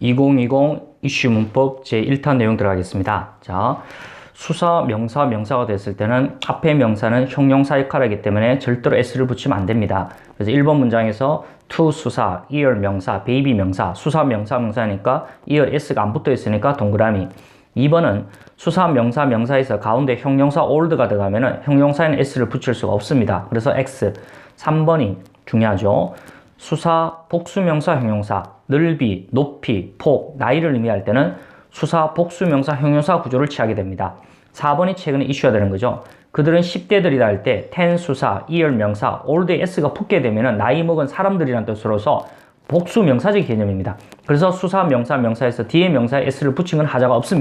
(2020) 이슈 문법 제1탄 내용 들어가겠습니다. 자, 수사, 명사, 명사가 됐을 때는 앞에 명사는 형용사 역할이기 때문에 절대로 s를 붙이면 안 됩니다. 그래서 1번 문장에서 to 수사, ear 명사, baby 명사, 수사 명사 명사니까 ear s가 안 붙어 있으니까 동그라미. 2번은 수사 명사 명사에서 가운데 형용사 old가 들어가면 은 형용사에는 s를 붙일 수가 없습니다. 그래서 x. 3번이 중요하죠. 수사 복수명사 형용사 넓이, 높이, 폭, 나이를 의미할 때는 수사 복수명사 형용사 구조를 취하게 됩니다. 4번이 최근에 이슈가 되는 거죠. 그들은 10대들이라 할때 ten 수사, 이열 명사, old에 s가 붙게 되면 나이 먹은 사람들이라는 뜻으로서 복수 명사적 개념입니다. 그래서 수사 명사 명사에서 뒤에 명사에 s를 붙인 건 하자가 없습니다.